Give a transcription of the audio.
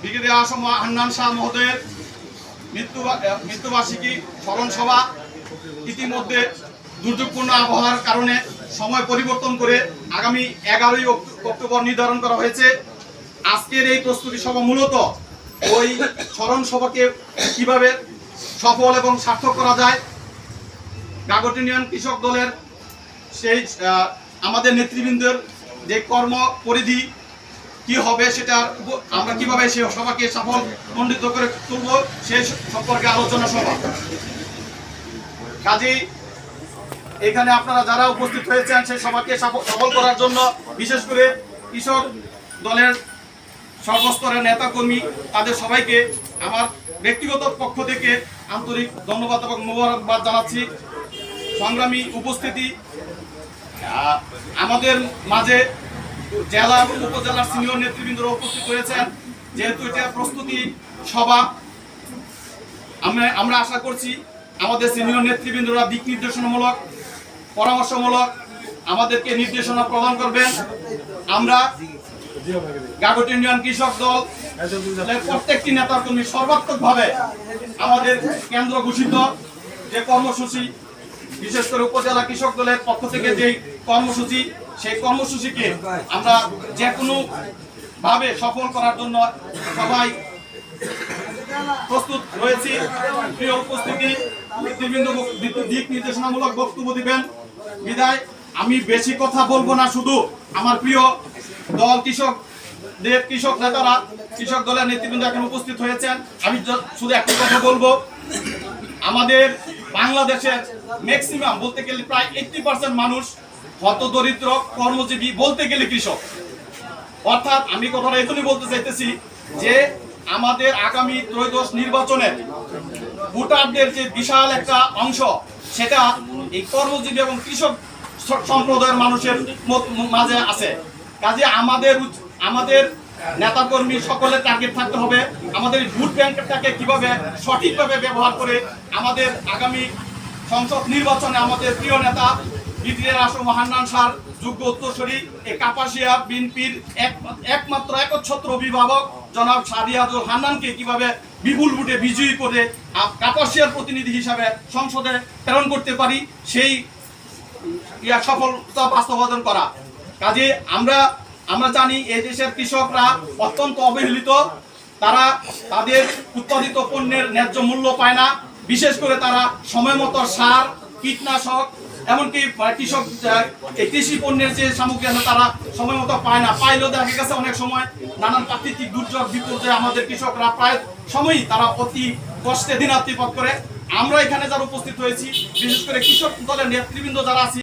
Brigadier Assam Hannan Shah মহোদয়ের মৃত্যু মৃত্যুবার্ষিকী স্মরণ সভা ইতিমধ্যে দুর্যোগপূর্ণ আবহাওয়ার কারণে সময় পরিবর্তন করে আগামী এগারোই অক্টোবর নির্ধারণ করা হয়েছে। আজকের এই প্রস্তুতি সভা মূলত ওই স্মরণ সভাকে কীভাবে সফল এবং সার্থক করা যায়, গাগট ইউনিয়ন কৃষক দলের সেই আমাদের নেতৃবৃন্দের যে কর্ম পরিধি কি হবে সেটা আমরা কীভাবে সেই সভাকে সফল মণ্ডিত করে তুলব সেই সম্পর্কে আলোচনা সভা। কাজেই এখানে আপনারা যারা উপস্থিত হয়েছেন সেই সভাকে সফল করার জন্য বিশেষ করে কৃষক দলের সর্বস্তরের নেতাকর্মী, তাদের সবাইকে আমার ব্যক্তিগত পক্ষ থেকে আন্তরিক ধন্যবাদ এবং মোবারকবাদ জানাচ্ছি। সংগ্রামী উপস্থিতি আমাদের মাঝে জেলা এবং উপজেলার সিনিয়র নেতৃবৃন্দরা উপস্থিত হয়েছেন। যেহেতু এটা প্রস্তুতি সভা, আমরা আমরা আশা করছি আমাদের সিনিয়র নেতৃবৃন্দরা দিক নির্দেশনামূলক, পরামর্শমূলক আমাদেরকে নির্দেশনা প্রদান করবেন। আমরা গাগট ইউনিয়ন কৃষক দল প্রত্যেকটি নেতার কর্মী সর্বাত্মকভাবে আমাদের কেন্দ্র ঘোষিত। যে কর্মসূচি, বিশেষ করে উপজেলা কৃষক দলের পক্ষ থেকে যে কর্মসূচি সেই কর্মসূচিকে আমরা যে কোনো ভাবে সফল করার জন্য সবাই প্রস্তুত রয়েছি। প্রিয় উপস্থিতি, নেতৃবৃন্দ, দিক নির্দেশনামূলক বক্তব্য দিবেন। বিদায়। আমি বেশি কথা বলব না, শুধু আমার প্রিয় দল কৃষক, দেব কৃষক নেতারা, কৃষক দলের নেতৃবৃন্দ এখন উপস্থিত হয়েছেন। আমি শুধু একটি কথা বলব। আমাদের বাংলাদেশের ম্যাক্সিমাম বলতে গেলে প্রায় এইটটি পার্সেন্ট মানুষ হত দরিদ্র কর্মজীবী বলতে গেলে কৃষক। অর্থাৎ আমি কথাটা এখনই বলতে চাইতেছি যে আমাদের আগামী ত্রয়োদশ নির্বাচনে ভোটারদের যে বিশাল একটা অংশ, সেটা এই কর্মজীবী এবং কৃষক সম্প্রদায়ের মানুষের মাঝে আছে। কাজে আমাদের আমাদের নেতাকর্মী সকলের টার্গেট থাকতে হবে। আমাদের ভোট ব্যাংকটাকে কীভাবে সঠিকভাবে ব্যবহার করে আমাদের আগামী সংসদ নির্বাচনে আমাদের প্রিয় নেতা ব্রিগেডিয়ার আসম হান্নান সার, যোগ্য উত্তরসূরি এই কাপাসিয়া বিএনপির একমাত্র একচ্ছত্র অভিভাবক জনাব সাদিয়াদুল হান্নানকে কীভাবে বিপুল ভোটে বিজয়ী করে কাপাসিয়ার প্রতিনিধি হিসাবে সংসদে প্রেরণ করতে পারি, সেই ইয়া সফলতা বাস্তবায়ন করা। কাজে আমরা আমরা জানি এই দেশের কৃষকরা অত্যন্ত অবহেলিত। তারা তাদের উৎপাদিত পণ্যের ন্যায্য মূল্য পায় না। বিশেষ করে তারা সময় মতো সার, কীটনাশক এমনকি কৃষক কৃষি পণ্যের যে সামগ্রী আছে তারা সময় মতো পায় না। পাইলেও দেখা গেছে অনেক সময় নানান প্রাকৃতিক দুর্যোগ, বিপর্যয়ে আমাদের কৃষকরা প্রায় সময়ই তারা অতি কষ্টে দিনাতিপাত করে। আমরা এখানে যারা উপস্থিত হয়েছি, বিশেষ করে কৃষক দলের নেতৃবৃন্দ যারা আছি